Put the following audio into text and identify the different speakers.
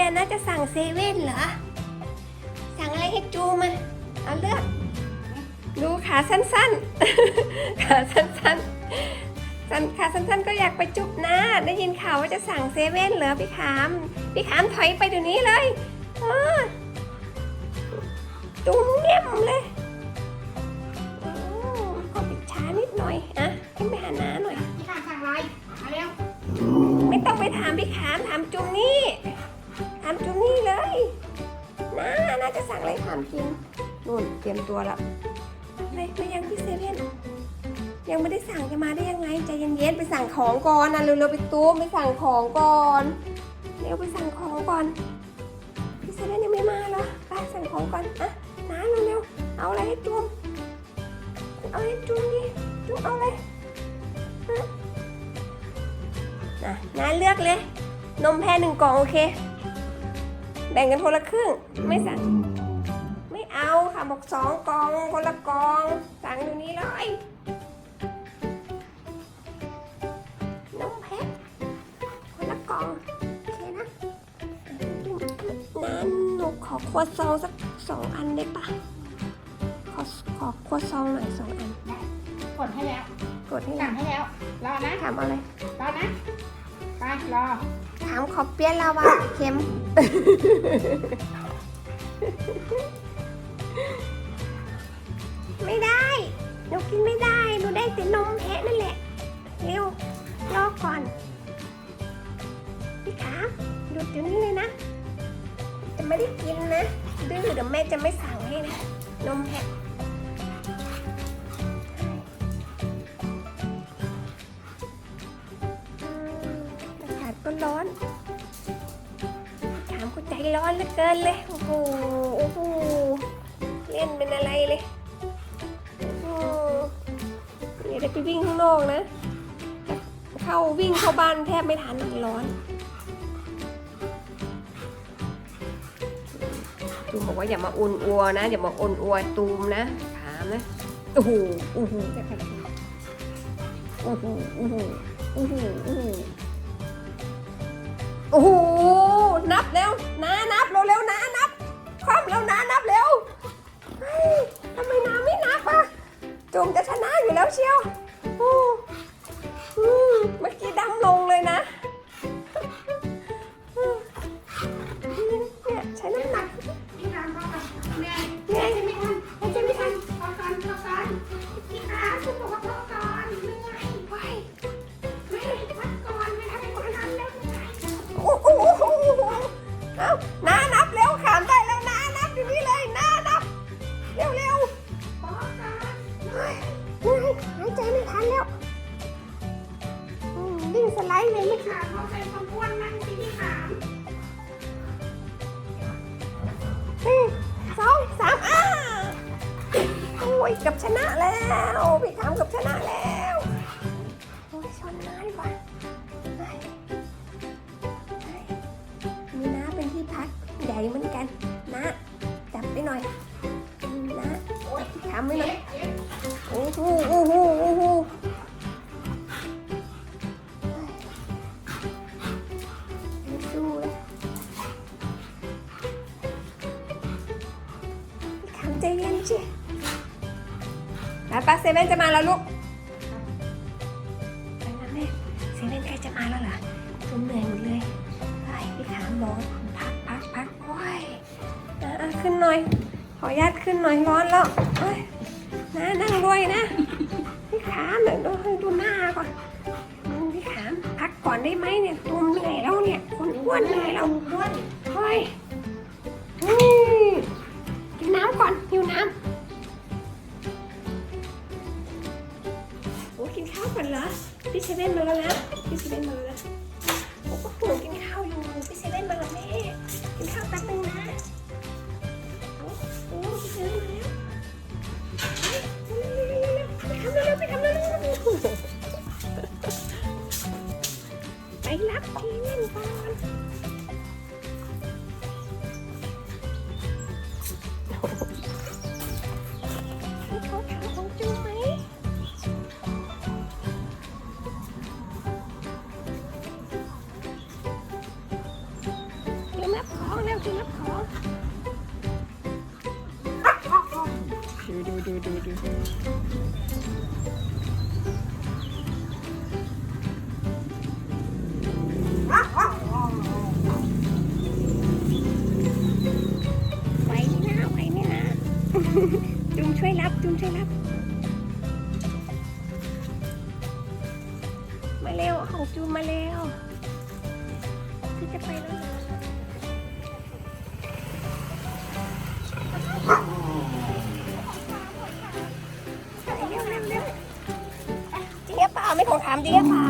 Speaker 1: เว่นเหรอ สั่งอะไรให้จูมา เอาเลือก ดูขาสั้นๆ ขาสั้นๆสั้นขาสั้นๆ ก็อยากไปจุบนะ ได้ยินข่าวว่าจะสั่งเซเว่นเหรอพี่ขาม พี่ขามถอยไปเดี๋ยวนี้เลยเออจุ้มเงียบเลยโอ้ขอปิดช้านิดหน่อยอะขึ้นไปหาน้าหน่อย
Speaker 2: พี่ข้าสั่งอะไรมาเร็ว
Speaker 1: ไม่ต้องไปถามพี่ขามถามจุงนี่ถามจุงนี่เลยน่าน่าจะสั่งอะไรถามจริงนู่นเตรียมตัวแล้วไม่ไม่ยังพี่เซเว่นยังไม่ได้สั่งจะมาได้ยังไงใจเย็นๆไปสั่งของก่อนนะเร็วๆไปตู้ไปสั่งของก่อนเร็วไปสั่งของก่อนพี่เซเว่นยังไม่มาเหรอไปสั่งของก่อนอะน้าเร็วๆเอาอะไรให้จุมเอาให้จุมดิจุมเอาอะไรนะน้าเลือกเลย นมแพรหนึ่งกล่องโอเค แบ่งกันคนละครึ่ง ไม่สั่ง ไม่เอาค่ะบอกสองกล่องคนละกล่อง สั่งอยู่นี้เลยนมแพรคนละกล่องโอเคนะนั้นหนูขอครัวซองสักสองอันได้ปะขอขอครัวซองหน่อยสองอัน
Speaker 2: กดให้แล้ว
Speaker 1: กดให้หน่
Speaker 2: สั่
Speaker 1: องย
Speaker 2: ให้แล้ว รอนะ
Speaker 1: ถามเอาอะไร
Speaker 2: รอนะ ไปรอ
Speaker 1: ถามขอเปี๊ยะลาวาเค็ม ไม่ได้หนูกินไม่ได้หนูได้แต่นมแพะนั่นแหละเร็วรอก่อนพี่ขาหยุดเดี๋ยวนี้เลยนะ จะไม่ได้กินนะดื้อเดี๋ยวแม่จะไม่สั่งให้นะนมแพะ ร้อนถามกูใจร้อนเหลือเกินเลย โอ้โห โอ้โห เล่นเป็นอะไรเลยโอ้โหเดี๋ยวจะไปวิ่งข้างนอกนะ เข้าวิ่งเข้าบ้านแทบไม่ทันร้อนตูมบอกว่าอย่ามาอุ่นอัวนะอย่ามาอุ่นอัวตูมนะถามนะโอ้โหโอ้โหโอ้โหโอ้โหโอ้โห โอ้โหนับเร็วนะนับเร็วเร็วนะ โอ้โหเอานานับเร็วขามได้แล้วน้านับอยู่นี่เลยน้านับ เร็วเร็ว
Speaker 2: พอกัน
Speaker 1: เฮ้ยเนยหายใจไม่ทันแล้วอืมวิ่งสไลด์เลยไม่
Speaker 2: ข้าเขาใส่ความอ้วนนั่งสิพี่ข้า
Speaker 1: หนึ่งสองสามอ้าโอ้ยเกับชนะแล้ว พี่ทำกับชนะแล้วำไปหน่อยโอ้โหโอ้โหโอ้โหยไม่สู้เลยพี่ทำใจเย็นสิไปป้าเซเว่นจะมาแล้วลูกไปนะแม่เซเว่นใกล้จะมาแล้วเหรอจุมเหนื่อยหมดเลยไอ้พี่ขามอพักพักพักโอ้ยขึ้นหน่อย ขออนุญาตขึ้นหน่อยร้อนแล้วเอ้ยนะนั่งด้วยนะ พี่ขามเดี๋ยวดูให้ดูหน้าก่อนพี่ขามพักก่อนได้ไหมเนี่ยตุมเหนื่อยแล้วเนี่ยคนอ้วนเหนื่อยแล้ว
Speaker 2: ด้วย
Speaker 1: เฮ้ยอืมกินน้ำก่อนหิวน้ำโอ้กินข้าวก่อนเหรอพี่เซเว่นมาแล้วนะพี่เซเว่นมาแล้วโอ้ก็หนูกิน ดูดูดูดูดู วยรับจุงช่วยรับมาเร็วของจูมาเร็วพี่จะไปแล้วนะเจริงหรือเปล่าไม่ของถามเจริงหรือเปล่า